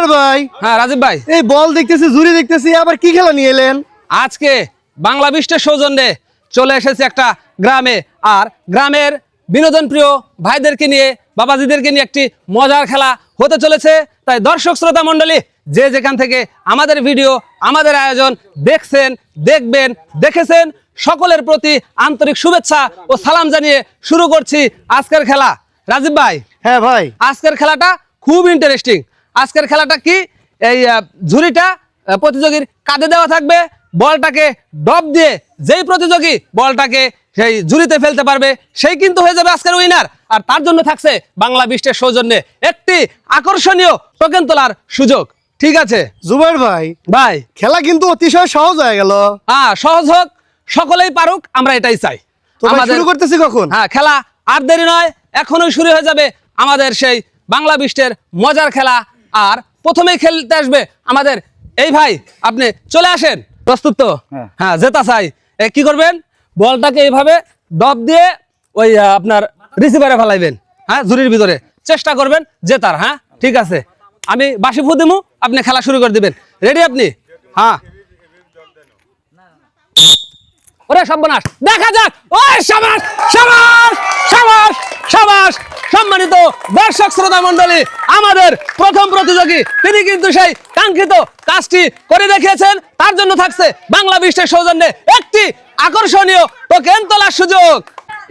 জুবাইর ভাই। হ্যাঁ রাজীব ভাই। এই বল দেখতেছি জুরি দেখতেছি আবার কি খেলা নিয়ে এলেন? আজকে বাংলা বিশ্বের সৌজন্যে চলে এসেছে একটা গ্রামে। আর গ্রামের বিনোদন প্রিয় ভাইদেরকে নিয়ে বাবাজিদেরকে নিয়ে একটি মজার খেলা হতে চলেছে। তাই দর্শক শ্রোতা মণ্ডলী যে যেখান থেকে আমাদের ভিডিও আমাদের আয়োজন দেখছেন দেখবেন দেখেছেন সকলের প্রতি আন্তরিক শুভেচ্ছা ও সালাম জানিয়ে শুরু করছি আজকের খেলা। রাজীব ভাই হ্যাঁ ভাই। আজকের খেলাটা খুব ইন্টারেস্টিং আজকের খেলাটা কি? এই ঝুড়িটা প্রতিযোগীর কাঁধে দেওয়া থাকবে বলটাকে ডব দিয়ে যেই প্রতিযোগী বলটাকে সেই ঝুড়িতে ফেলতে পারবে সেই কিন্তু হয়ে যাবে আজকের উইনার আর তার জন্য থাকছে বাংলা বিশ্বের সৌজন্যে একটি আকর্ষণীয় টোকেন তোলার সুযোগ। ঠিক আছে? জুবাইর ভাই ভাই। খেলা কিন্তু অতিশয় সহজ হয়ে গেল। হ্যাঁ সহজ হোক সকলেই পারুক আমরা এটাই চাই। শুরু করতেছি কখন? হ্যাঁ খেলা আর দেরি নয় এখনই শুরু হয়ে যাবে আমাদের সেই বাংলা বিশ্বের মজার খেলা আর প্রথমেই খেলতে আসবে আমাদের। এই ভাই আপনি চলে আসেন। প্রস্তুত তো? হ্যাঁ। হ্যাঁ জেতা চাই। কি করবেন? বলটাকে এইভাবে ডব দিয়ে ওই আপনার রিসিভারে ফেলাইবেন। হ্যাঁ ঝুড়ির ভিতরে। চেষ্টা করবেন জেতার হ্যাঁ? ঠিক আছে। আমি বাসি ফু দিমু আপনি খেলা শুরু করে দিবেন। রেডি আপনি? হ্যাঁ। ওরে সর্বনাশ। দেখা যাক। ওই সাবাস সাবাস সাবাস সাবাস সম্মানিত দর্শক শ্রোতা মন্ডলী আমাদের প্রথম প্রতিযোগী, তিনি কিন্তু সেই কাঙ্ক্ষিত কাজটি করে দেখিয়েছেন। তার জন্য থাকছে বাংলা বিশ্বের সৌজন্যে একটি আকর্ষণীয় টোকেন তোলার সুযোগ।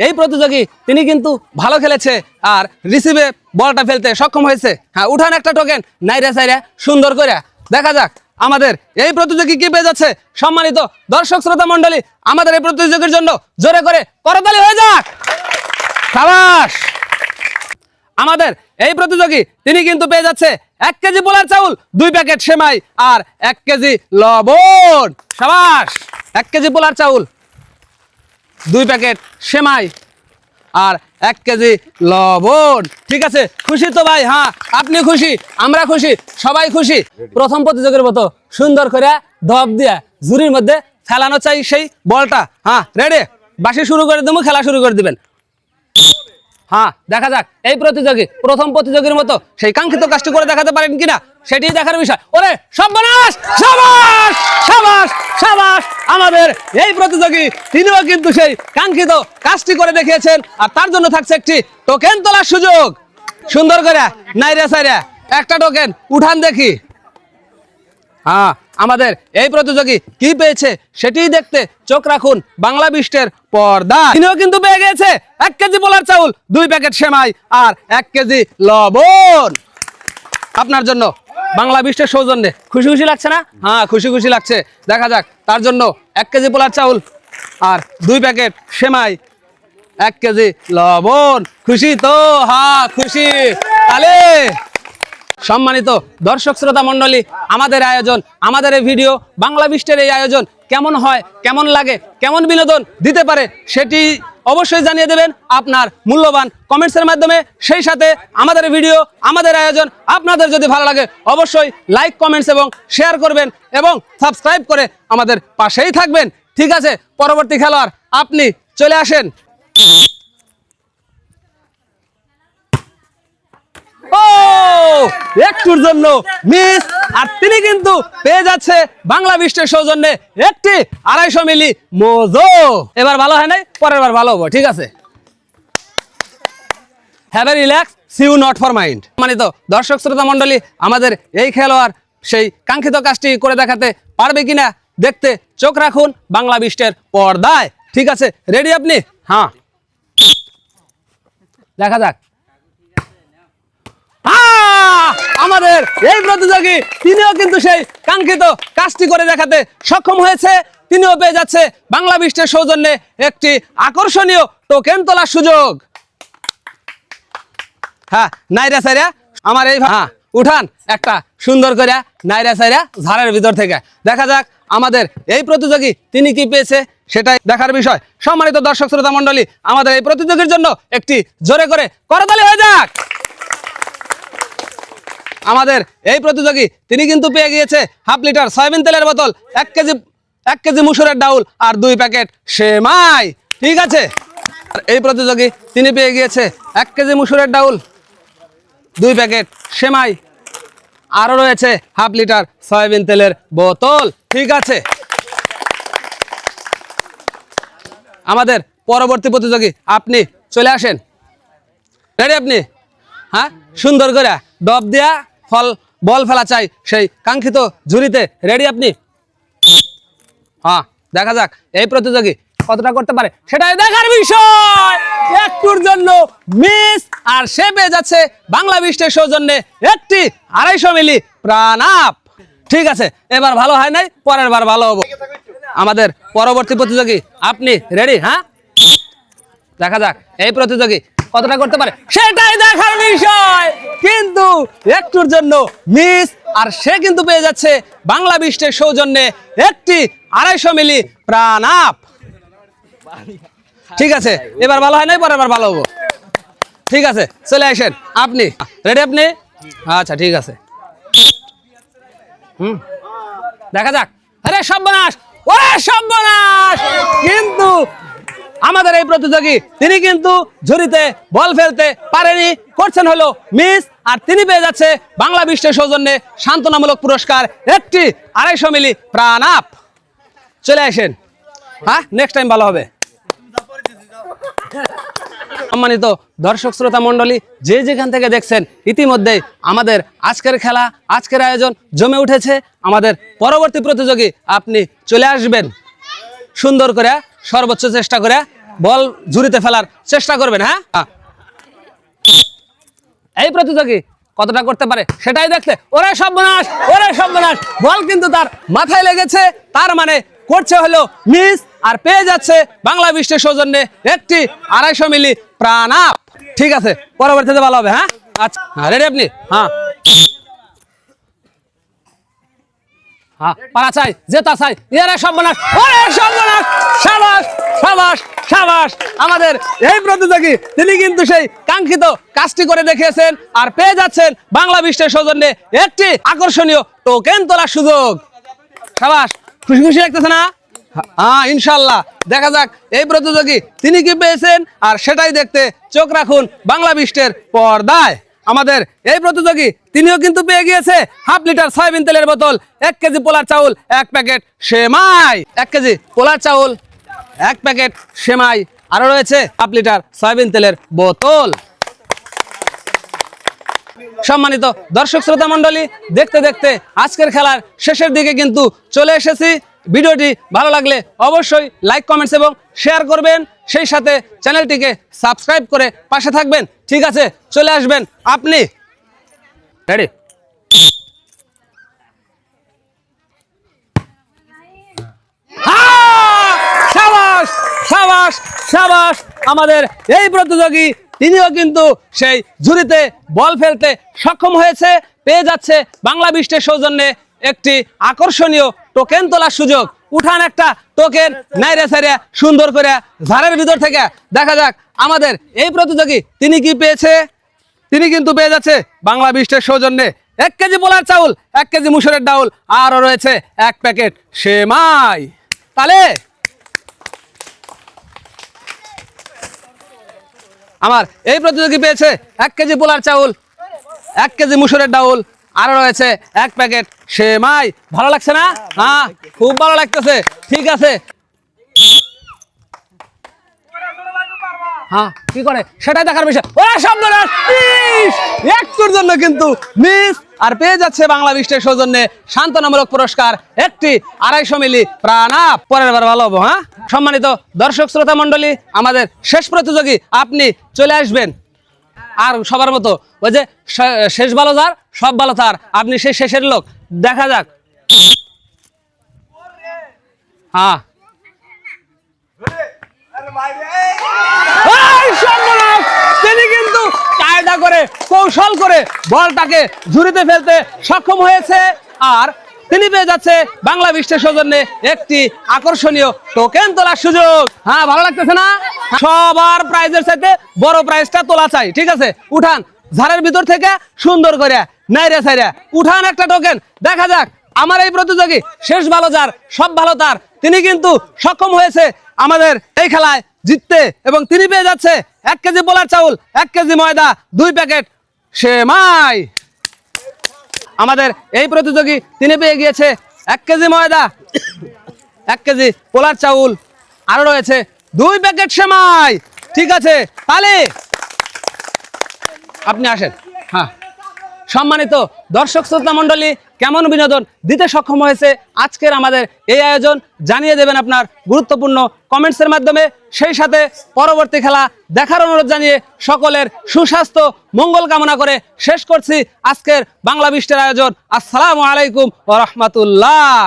এই প্রতিযোগী, তিনি কিন্তু ভালো খেলেছে আর রিসিভে বলটা ফেলতে সক্ষম হয়েছে। হ্যাঁ উঠান একটা টোকেন, নাইরা সাইরা, সুন্দর করে। দেখা যাক, আমাদের এই প্রতিযোগী কি পেয়ে যাচ্ছে। সম্মানিত দর্শক শ্রোতা মণ্ডলী, আমাদের এই প্রতিযোগীর জন্য জোরে করে করতালি হয়ে যাক। সাবাস! আমাদের এই প্রতিযোগী তিনি কিন্তু পেয়ে যাচ্ছে এক কেজি পোলার চাউল দুই প্যাকেট সেমাই আর এক কেজি লবণ। সাবাস! এক কেজি পোলার চাউল দুই প্যাকেট সেমাই আর এক কেজি লবণ। ঠিক আছে? খুশি তো ভাই? হ্যাঁ আপনি খুশি আমরা খুশি সবাই খুশি। প্রথম প্রতিযোগের মতো সুন্দর করে ধপ দিয়া ঝুড়ির মধ্যে ফেলানো চাই সেই বলটা। হ্যাঁ রেডি বাসি শুরু করে দেবো খেলা শুরু করে দিবেন। হ্যাঁ দেখা যাক। এই প্রতিযোগী, প্রথম প্রতিযোগীর মতো সেই কাঙ্ক্ষিত কাজটি করে দেখাতে পারেন কিনা, সেটি দেখার বিষয়। ওরে, সর্বনাশ! সাবাস সাবাস সাবাস আমাদের এই প্রতিযোগী, তিনিও কিন্তু সেই কাঙ্ক্ষিত কাজটি করে দেখিয়েছেন, আর তার জন্য থাকছে একটি টোকেন তোলার সুযোগ। সুন্দর করে নাইরা সাইরা একটা টোকেন, উঠান দেখি। হ্যাঁ আমাদের এই প্রতিযোগী কি পেয়েছে সেটি দেখতে চোখ রাখুন বাংলা বিশ্বের পর্দা। তিনিও কিন্তু পেয়ে গেছে এক কেজি পোলার চাউল দুই প্যাকেট সেমাই আর এক কেজি লবণ। আপনার জন্য বাংলা বিশ্বের সৌজন্যে। খুশি খুশি লাগছে না? হ্যাঁ খুশি খুশি লাগছে। দেখা যাক তার জন্য এক কেজি পোলার চাউল আর দুই প্যাকেট সেমাই এক কেজি লবণ। খুশি তো? হ্যাঁ খুশি। তাহলে সম্মানিত দর্শক শ্রোতা মণ্ডলী, আমাদের আয়োজন, আমাদের এই ভিডিও, বাংলা বিশ্বের এই আয়োজন কেমন হয়, কেমন লাগে, কেমন বিনোদন দিতে পারে সেটি অবশ্যই জানিয়ে দেবেন আপনার মূল্যবান কমেন্টসের মাধ্যমে। সেই সাথে আমাদের ভিডিও, আমাদের আয়োজন, আপনাদের যদি ভালো লাগে অবশ্যই লাইক, কমেন্টস এবং শেয়ার করবেন এবং সাবস্ক্রাইব করে আমাদের পাশেই থাকবেন। ঠিক আছে, পরবর্তী খেলোয়াড়, আপনি চলে আসেন ও একটুর জন্য মিস আর তিনি কিন্তু পেয়ে যাচ্ছে বাংলা বিশ্বের সৌজন্যে একটি আড়াইশো মিলি মোজো। এবার ভালো হয় নাই? পরের বার ভালো হব, ঠিক আছে? Have a relax see you not for mind মানিত দর্শক শ্রোতা মণ্ডলী, আমাদের এই খেলোয়াড় সেই কাঙ্ক্ষিত কাজটি করে দেখাতে পারবে কিনা দেখতে চোখ রাখুন বাংলা বিশ্বের পর্দায়। ঠিক আছে? রেডি আপনি? হ্যাঁ। দেখা যাক! আমাদের এই প্রতিযোগী, তিনিও কিন্তু সেই কাঙ্ক্ষিত কাজটি করে দেখাতে সক্ষম হয়েছে। তিনিও পেয়ে যাচ্ছে বাংলা বিশ্বের সৌজন্যে একটি আকর্ষণীয় টোকেন তোলার সুযোগ। হ্যাঁ নাইরা সাইরা, আমার এই হ্যাঁ উঠান একটা সুন্দর করে নাইরা সাইরা ঝাড়ের ভিতর থেকে। দেখা যাক আমাদের এই প্রতিযোগী তিনি কি পেয়েছে, সেটাই দেখার বিষয়। সম্মানিত দর্শক, শ্রোতা মণ্ডলী, আমাদের এই প্রতিযোগীর জন্য একটি জোরে করে করতালি হয়ে যাক। আমাদের এই প্রতিযোগী, তিনি কিন্তু পেয়ে গিয়েছে হাফ লিটার সয়াবিন তেলের বোতল, এক কেজি এক কেজি মুসুরের ডাউল আর দুই প্যাকেট সেমাই। ঠিক আছে? আর এই প্রতিযোগী, তিনি পেয়ে গিয়েছে এক কেজি মুসুরের ডাউল, দুই প্যাকেট সেমাই আরও রয়েছে হাফ লিটার সয়াবিন তেলের বোতল। ঠিক আছে? আমাদের পরবর্তী প্রতিযোগী, আপনি চলে আসেন। রেডি আপনি? হ্যাঁ? সুন্দর করে ডব দিয়া ফল, বল ফেলা চাই। সেই কাঙ্ক্ষিত ঝুড়িতে রেডি আপনি? হ্যাঁ দেখা যাক, এই প্রতিযোগী কতটা করতে পারে। সেটাই দেখার বিষয়। একটুর জন্য মিস আর সে পেয়ে যাচ্ছে বাংলা বৃষ্টির সৌজন্যে একটি আড়াইশো মিলি প্রাণ আপ। ঠিক আছে, এবার ভালো হয় নাই, পরের বার ভালো হব। আমাদের পরবর্তী প্রতিযোগী, আপনি রেডি হ্যাঁ? দেখা যাক, এই প্রতিযোগী কতটা করতে পারে? সেটাই দেখার বিষয়। কিন্তু একটুর জন্য মিস আর সে কিন্তু পেয়ে যাচ্ছে বাংলা বৃষ্টির সৌজন্যে একটি আড়াইশো মিলি প্রাণ আপ। ঠিক আছে, এবার ভালো হয় নাই? পরের বার ভালো হব। ঠিক আছে, চলে আসেন। আপনি রেডি আপনি? আচ্ছা ঠিক আছে। হুম, দেখা যাক। আরে সর্বনাশ! ওরে সর্বনাশ! কিন্তু আমাদের এই প্রতিযোগী, তিনি কিন্তু ঝুড়িতে বল ফেলতে পারেনি, করছেন হলো মিস, আর তিনি পেয়ে যাচ্ছে বাংলা বিশ্বের সৌজন্যে সান্ত্বনামূলক পুরস্কার, একটি আড়াইশো মিলি প্রাণ আপ। চলে আসেন। হ্যাঁ নেক্সট টাইম ভালো হবে। সম্মানিত দর্শক শ্রোতা মণ্ডলী, যে যেখান থেকে দেখছেন, ইতিমধ্যে আমাদের আজকের খেলা, আজকের আয়োজন জমে উঠেছে। আমাদের পরবর্তী প্রতিযোগী, আপনি চলে আসবেন। সুন্দর করে সর্বোচ্চ চেষ্টা করে বল ঝুড়িতে ফেলার চেষ্টা করবেন হ্যাঁ? হ্যাঁ। এই প্রতিযোগী কতটা করতে পারে সেটাই দেখতে ওরে সর্বনাশ ওরে সর্বনাশ। বল কিন্তু তার মাথায় লেগেছে, তার মানে করছে হলো মিস আর পেয়ে যাচ্ছে বাংলা বিশ্বের সৌজন্যে একটি আড়াইশো মিলি প্রাণ আপ। ঠিক আছে, পরবর্তীতে ভালো হবে হ্যাঁ? আচ্ছা রেডি আপনি? হ্যাঁ হ্যাঁ পারা চাই, জেতা চাই ইয়ারে সর্বনাশ, ওরে সর্বনাশ, সাবাস সাবাস সাবাস। আমাদের এই প্রতিযোগী, তিনি কিন্তু সেই কাঙ্ক্ষিত কাজটি করে দেখিয়েছেন আর পেয়ে যাচ্ছেন বাংলা বিশ্বের সৌজন্যে একটি আকর্ষণীয় টোকেন তোলার সুযোগ। সাবাস, খুশি খুশি লাগতেছে না? হ্যাঁ ইনশাল্লাহ। দেখা যাক, এই প্রতিযোগী তিনি কি পেয়েছেন আর সেটাই দেখতে চোখ রাখুন বাংলা বিশ্বের পর্দায়। আমাদের এই প্রতিযোগী, তিনিও কিন্তু পেয়ে গিয়েছে হাফ লিটার সয়াবিন তেলের বোতল, এক কেজি পোলার চাউল, এক প্যাকেট সেমাই। এক কেজি পোলার চাউল, এক প্যাকেট সেমাই। আরও রয়েছে হাফ লিটার সয়াবিন তেলের বোতল। সম্মানিত দর্শক শ্রোতা মণ্ডলী, দেখতে দেখতে আজকের খেলার শেষের দিকে কিন্তু চলে এসেছি। ভিডিওটি ভালো লাগলে অবশ্যই লাইক কমেন্টস এবং শেয়ার করবেন। সেই সাথে চ্যানেলটিকে সাবস্ক্রাইব করে পাশে থাকবেন। ঠিক আছে, চলে আসবেন। আপনি রেডি? হ্যাঁ! সাবাস আমাদের এই প্রতিযোগী, তিনিও কিন্তু সেই ঝুড়িতে বল ফেলতে সক্ষম হয়েছে, পেয়ে যাচ্ছে বাংলা বিশ্বের সৌজন্যে একটি আকর্ষণীয় টোকেন তোলার সুযোগ। উঠান একটা টোকেন, নাইরে সাইরে সুন্দর করে ঝাড়ের ভিতর থেকে। দেখা যাক, আমাদের এই প্রতিযোগী তিনি কি পেয়েছে? তিনি কিন্তু পেয়ে যাচ্ছে বাংলা বিশ্বের সৌজন্যে। এক কেজি পোলার চাউল, এক কেজি মুসুরের ডাউল, আরও রয়েছে এক প্যাকেট সেমাই। তাহলে আমার এই প্রতিযোগী পেয়েছে এক কেজি পোলার চাউল, এক কেজি মুসুরের ডাউল আরও রয়েছে এক প্যাকেট সেমাই। ভালো লাগছে না? হ্যাঁ খুব ভালো লাগতেছে। ঠিক আছে। হ্যাঁ কি করে? সেটাই দেখার বিষয়। একটুর জন্য কিন্তু মিস! আর পেয়ে যাচ্ছে বাংলা বিশ্বের সৌজন্যে সান্ত্বনামূলক পুরস্কার একটি আড়াইশো মিলি প্রাণা পরের বার ভালো হব হ্যাঁ? সম্মানিত দর্শক শ্রোতা মণ্ডলী, আমাদের শেষ প্রতিযোগী আপনি চলে আসবেন। আর সবার মতো, ওই যে শেষ ভালো যার, সব ভালো তার। আপনি সেই শেষের লোক। দেখা যাক। হ্যাঁ। তিনি কিন্তু কায়দা করে, কৌশল করে বলটাকে ঝুড়িতে ফেলতে সক্ষম হয়েছে। আর তিনি পেয়ে যাচ্ছে বাংলা বিশ্বের সৌজন্যে একটি আকর্ষণীয় টোকেন তোলার সুযোগ। হ্যাঁ ভালো লাগতেছে না? সবার প্রাইজের সাথে বড় প্রাইজটা তোলা চাই, ঠিক আছে? উঠান, ঝাড়ের ভিতর থেকে সুন্দর করে নাইরে সাইরে উঠান একটা টোকেন দেখা যাক, আমার এই প্রতিযোগী শেষ ভালো যার, সব ভালো তার। তিনি কিন্তু সক্ষম হয়েছে আমাদের এই খেলায় জিততে এবং তিনি পেয়ে যাচ্ছে এক কেজি পোলার চাউল, এক কেজি ময়দা, দুই প্যাকেট সেমাই। আমাদের এই প্রতিযোগী, তিনি পেয়ে গিয়েছে এক কেজি ময়দা, এক কেজি পোলার চাউল। আরও রয়েছে দুই প্যাকেট সেমাই। ঠিক আছে। তাহলে আপনি আসেন। হ্যাঁ। সম্মানিত দর্শক শ্রোতা মণ্ডলী, কেমন বিনোদন দিতে সক্ষম হয়েছে আজকের আমাদের এই আয়োজন? জানিয়ে দেবেন আপনার গুরুত্বপূর্ণ কমেন্টসের মাধ্যমে। সেই সাথে পরবর্তী খেলা দেখার অনুরোধ জানিয়ে সকলের সুস্বাস্থ্য, মঙ্গল কামনা করে শেষ করছি আজকের বাংলা বিষ্টের আয়োজন। আসসালামু আলাইকুম ও রহমতুল্লাহ।